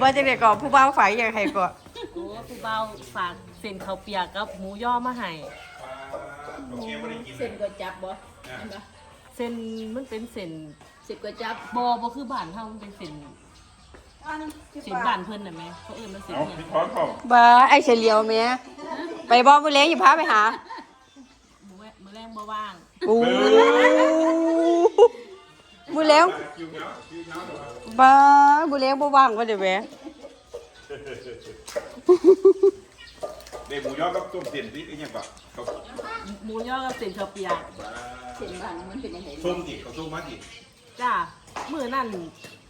บ่จังได๋ก็ผู้บ่าวฝากอยากให้ก็โอ้ผู้เบาฝากเส้นข้าวเปียกกับหมูย่อมาให้เส้นก๋วยจับบ่อันบ่เส้นมันเป็นเส้นสิบก๋วยจับบ่บ่คือบ้านเฮามันเป็นเส้นเส้นบ้านเพิ่นน่ะแม่เขาเอิ้นว่าเส้นเอาหยังพี่พร้อมเปล่าบ่ไอ้เฉลียวแม่ไปบ่มื้อแลงอย่าพาไปหาหมูแวะมื้อแรงบ่ว่างอู้มื้อแลงคิวเนาะคิวเนาะ บ่มื้อแลงบ่ว่างก็ได้แหมเด็กหมูยอกับต้มเตียนนี่ก็ยังแบบเขาหมูย่อกับเส้นข้าวเปียกเส้นบ้านมันเป็นยังไงส้มดิเขาส้มมาดิจ้ามื้อนั่น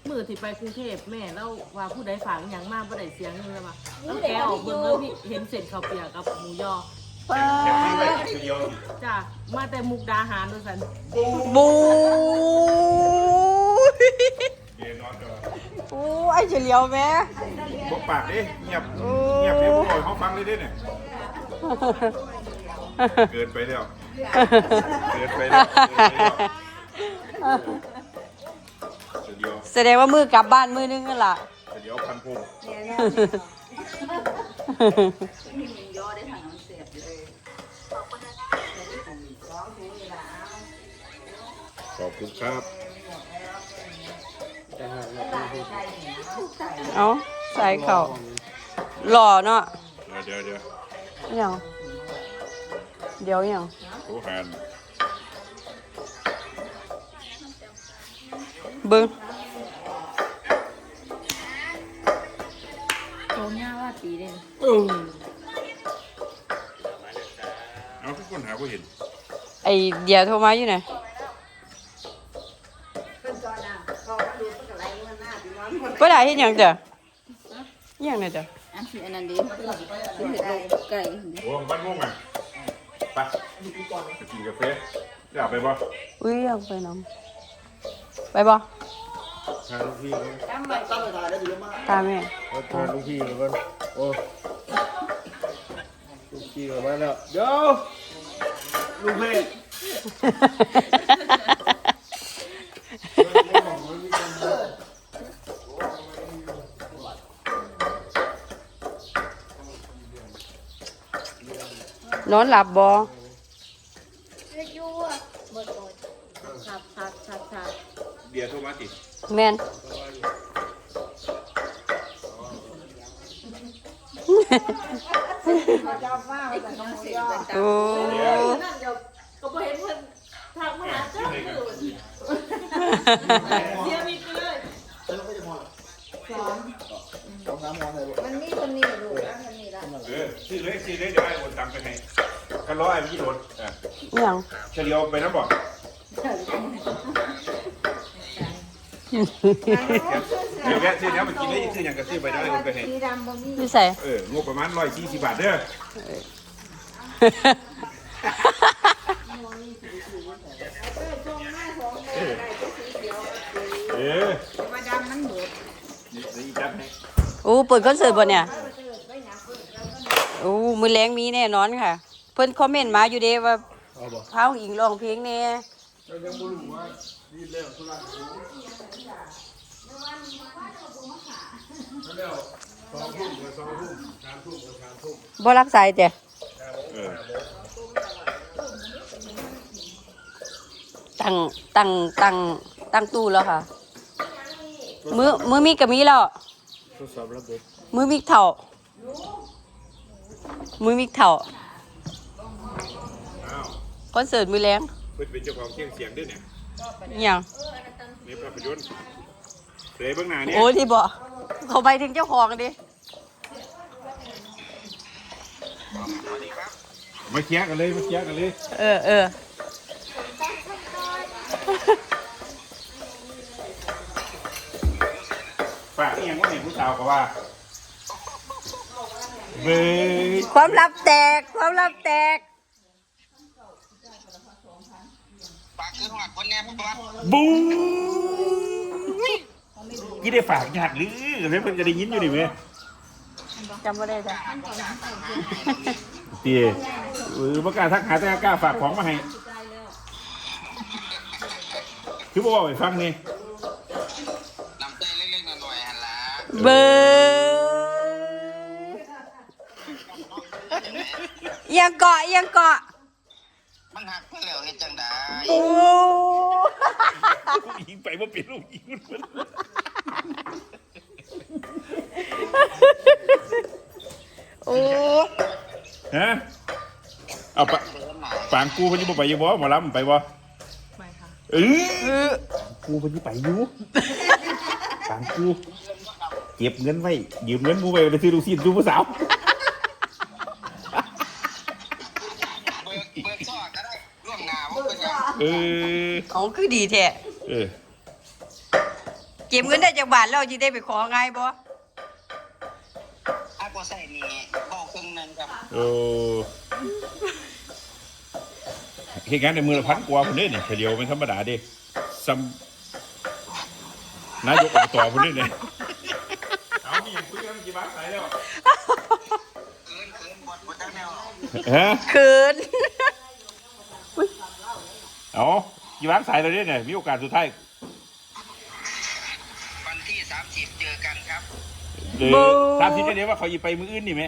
มื้อที่ไปกรุงเทพแม่แล้วว่าผู้ใดฝากหยังมาบ่ได้เสียเงินเลยว่าแล้วแกออกเบิ่งแล้วพี่เห็นเส้นข้าวเปียกกับหมูย่อป้าแค่ไม่ไปคิวเดียวดิจ้ามาแต่มุกดาหารด้วยสัน บูเดี๋ยวนอนก่อนโอ้ไอ้เฉลียวแม่พวกปากดิเงียบเงียบเดี๋ยวพวกปล่อยเขาฟังเลยดิเนี่ยเกินไปแล้วเกินไปแล้วเกินไปแล้วเดี๋ยวแสดงว่ามือกลับบ้านมือนึงนั่นล่ะเดี๋ยวพันพงมีหมูยอได้ทางน้ำเสียบเลยขอบคุณครับ เอาใส่เข่าหล่อเนาะเดี๋ยวเดี๋ยวอิหยังเดี๋ยวอิหยังโอ้หันเบิ้งโตง่าว่าปีเด่นเอาทุกคนหาผู้เห็น ไอเดียวโทรมาอยู่ไหน ได้เห็นยังจ้ะอิหยังเนี่ยจ้ะอันที่อันนั้นดีสิเห็ดลูกไก่โอ้บ้านม่วงอะไปไปกินกาแฟอยากไปบ่อุ้ยอยากไปน้ำไปบ่ทานลูกพี่เลยตามแม่เอาทานลูกพี่เลยกันโอ้ลูกพี่กลับมาแล้วเดี๋ยวลูกพี่ นอนหลับบ่ครับครับครับครับเบียร์โทรมาติแม่นน้องเสียบก๋วยจับโอ้นั่นเดี๋ยวก็บ่เห็นเพิ่นทางมาหาเจ้าอยู่เสียมีเลยมันมีคนนี้ลูกแล้วคนนี้ละเออซื้อเลยซื้อเลยเดี๋ยวไอ้โอนตังค์ไปให้กันร้อยไอ้พี่โดนอะอิหยังเฉลียวไปนะบอกเดี๋ยวแวะซื้อเนี้ยมากินได้ซื้ออย่างก็ซื้อไปได้โอนไปให้สีดำบ่มีพี่ใส่ เอองบประมาณร้อยสี่สิบบาทเด้อเออมาดำมันหมดนี่นี่จัดให้ โอ้เปิดคอนเสิร์ตบ่เนี่ย โอ้มือแรงมีแน่นอนค่ะ เพิ่นคอมเมนต์มาอยู่เด้ว่าเอาบ่พาอิงร้องเพลงแน่เรายังไม่รู้ว่ารีบเร็วทุลักแล้วสองทุ่มกับสองทุ่มสามทุ่มกับสามทุ่มบ่รักสายแต่เออตั้งตั้งตั้งตั้งตู้แล้วค่ะ มือมือมีก็มีแล้วทดสอบระบบมือมีเท่า มือมีเท่าอ้าวคอนเสิร์ตมือแรงเพิ่นเป็นเจ้าของเครื่องเสียงด้วยเนี่ยอหย่างในภาพยนตร์เสยเบื้องหน้าเนี่ยโอ้ที่บอกเขาไปถึงเจ้าของดิมาเคลียร์กันเลยมาเคลียร์กันเลยเออเออฝากนี่ยังว่าเห็นผู้สาวเขาว่า เบ้ยความลับแตก ความลับแตกบูยี่ได้ฝากญาติหรือเพื่อนจะได้ยินอยู่ดิเว้ยจำไม่ได้จ้ะเตี๋ยเออประกล้าศทักหาแต่กล้าฝากของมาให้คือบอกว่าไปฟังนี่น้ำใจเล็กๆหน่อยๆหันละบเบอ ยังเกาะยังเกาะมันหักไปแล้วเฮ็ดจังไดโอ้ลูกยิงไปว่าเป็นลูกยิงมันเป็นโอ้ฮะเอาปะปางกูเพิ่นสิบ่ไปอยู่บ่หมอลำไปบ่ไม่ค่ะเอเอออกูเพิ่นสิไปอยู่ปางกูเก็บเงินไว้ยืมเงินกูไว้ไปซื้อลูกศิษย์ดูผู้สาว เป็นหยังเออของคือดีแท้เออเก็บเงินได้จากบาทแล้วจะได้ไปของ่ายบ่ถ้าบ่ใส่นี่บ่ครึ่งหนึงครับโอ้เฮ็ดงานในมือละพันกว่าพุ่นเด้นี่เฉลียวเป็นธรรมดาเด้ซ้ำนายกอบตพุ่นเด้นี่เอามีหยังคุยกันกี่บาทใส่แล้วเกินเกินบ่บ่จังแนว ฮะ คืน เอากี่บาทใส่แล้วเด้เนี่ยมีโอกาสสุดท้ายวันที่30เจอกันครับเออถามทีเดียวว่าเขาหยิบไปมืออื่นนี่ไหม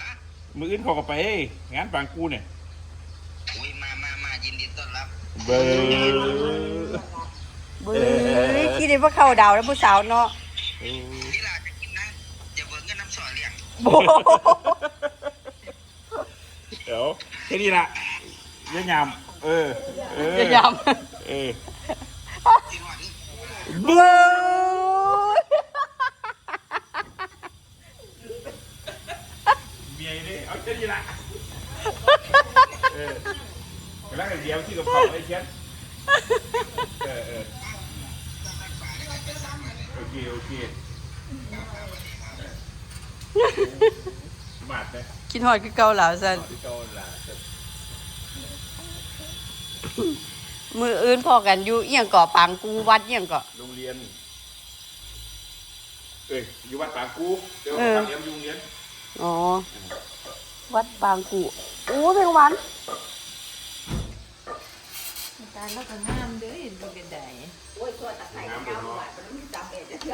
ฮะมืออื่นเขาก็ไป งานปางกูเนี่ยอุ้ยมามามายินดีต้อนรับเบอร์เบ้ยคิดได้ว่าเข้าดาวแล้วผู้สาวเนาะนี่ล่ะจะกินนะจะเบิกเงินน้ำซอยเลี้ยงโบเดี๋ยวแค่นี้ละเยี่ยยาม เออเออจะยเออที่ว่านี่ำเบ้ยเมียนี่เอาแค่นี้ละเออแล้วไอ้เดียวที่กับเขาไอ้เชียนเออเออโอเคโอเคบาดเลยคิดฮอดคือเก่าแล้วซั่นที่เกาหลา มืออื่นพอกันอยู่เอียงเกาะปังกูวัดเอียงเกาะโรงเรียน เอ้ยอยู่วัดปางกูเดี๋ยวเออปางเลี้ยงอยู่โรงเรียนอ๋อ วัดบางกูโอ้เพลงหวานการแล้วก็งามเด้อดูเป็นไดน้ำเดือดเนา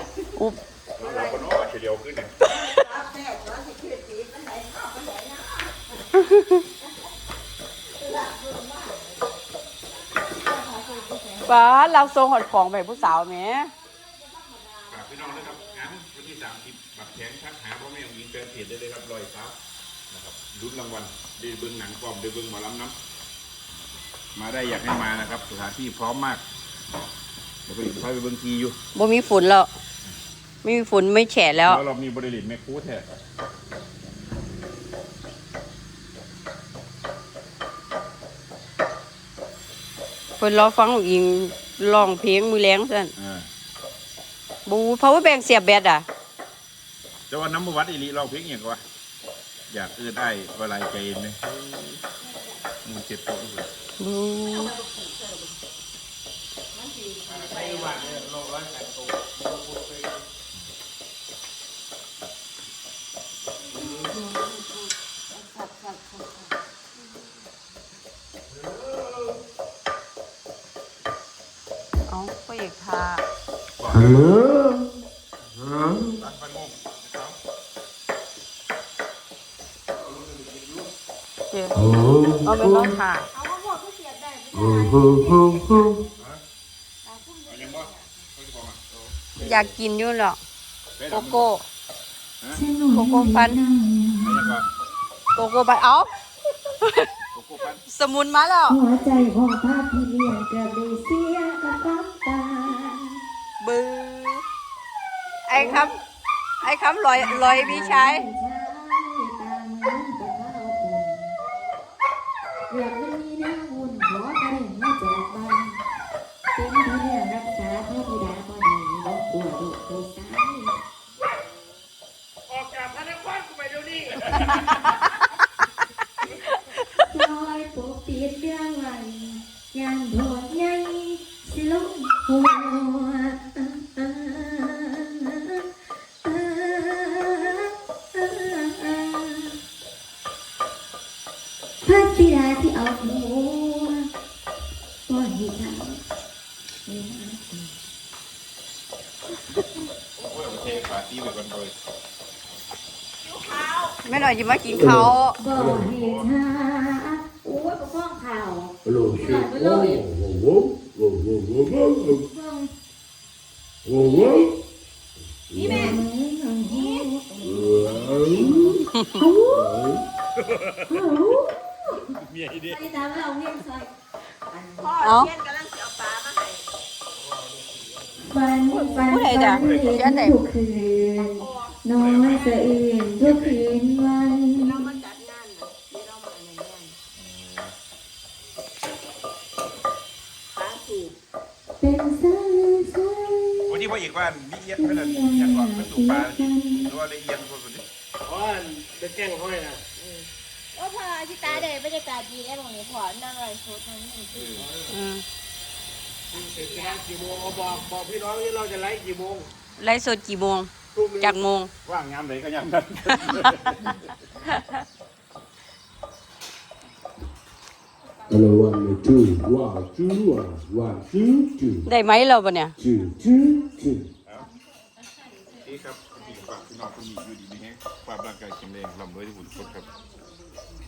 ะอุ๊บเราคนน้อเฉลียวขึ้นเนี่ย ป้าเราทรงหอดของไปผู้สาวแหมฝากพี่น้องด้วยครับงานวันที่สามสิบบัตรแข็งทักหาพ่อแม่ของหญิงแฟนเพจได้เลยครับรอยซับนะครับลุ้นรางวัลได้เบิ้งหนังกล่อมได้เบิ้งหมอลำน้ำมาได้อยากให้มานะครับ สถานที่พร้อมมากเดี๋ยวไปอีกค่อยไปเบิ้งทีอยู่บ่มีฝุ่นแล้วไม่มีฝุ่นไม่แฉะแล้วแล้วเรามีบริลิตแมคคูแท้ เพิ่นรอฟังลูกอิงร้องเพลงมือแรงซั่นอ่าบูเพราะว่าแบ่งเสียบแบตอะ แต่ว่าน้ำมวัดอิริเราเพลงอย่างกว่าอยากเอื้อได้วลายใจเลยมูลเจ็ดโต๊ะเลยบู เจ้เอาไปลองทาเอายังบ่เขาจะบอกมาอยากกินอยู่หรอกไปโกทำโก้โกโก้ปันเอายังก่อนโกโก้ปันเอาโกโก้ปั้นสมุนมาแล้ว หัวใจของพาพี่เลี้ยงเกือบได้เสียกับน้ำตาบือไอ้คำไอ้คำลอยลอยพี่ชายชายตาเหมือนกับข้าวปุ่นเกือบไม่มีหน้าหุ่นขอกระเด็นมาจากบ้านเป็นพี่เลี้ยงรักษาพระบิดาบ่ได้บ่กลัวดุโทสายออกจากพระนครกูไปเดี๋ยวนี้ ทำโอ้ยโอ้ทปาร์ตี้ไปก่อนเลยแม่หน่อยจะมากินเขาวบ่ให้ช้าโอ้ยบ่ฟ้องข่าวฮัลโหลชื่อโอ้โหโอ้โหโอ้โหโอ้โหฟ้องโอ้โหนี่แม่เมียอีเดียไปตามเราเงี้ยใส่พ่อเอาเทียนกำ ผู้ใดฝัจ้ะนเห็นทุกคืนนอนสะอื่นทุกคืนวันเรามาจัดงานน่ะที่เนานปลาสูบเป็นสายสายวันนี้พ่อเอกว่ามีเอียนไม่ได้ยังก่อนเป็นตูปลาหรือว่าได้เอียนคนนี้อ๋อเป็นแกงห้อยนะโอ้พอชิตาเดยบรรยากาศดีได้ตรงนี้พอนั่งไรโซดนั่งนี่ คืออืมเสร็จงานกี่โมงเอาบอกบอกพี่น้องที่เราจะไลฟ์กี่โมงไลฟ์สดกี่โมง พรุ่งนี้จากโมง ว่างงามไหนก็ยามนั้นฮัลโหลวันจูว่าจูว่าว่าจูจูได้ไหมเราปะเนี่ยจูจูจูนี่ครับพี่ฝากพี่น้องคนนี้อยู่ดีมีแห้งความร่างกายแข็งแรงลำด้วยที่หุ่นคนครับ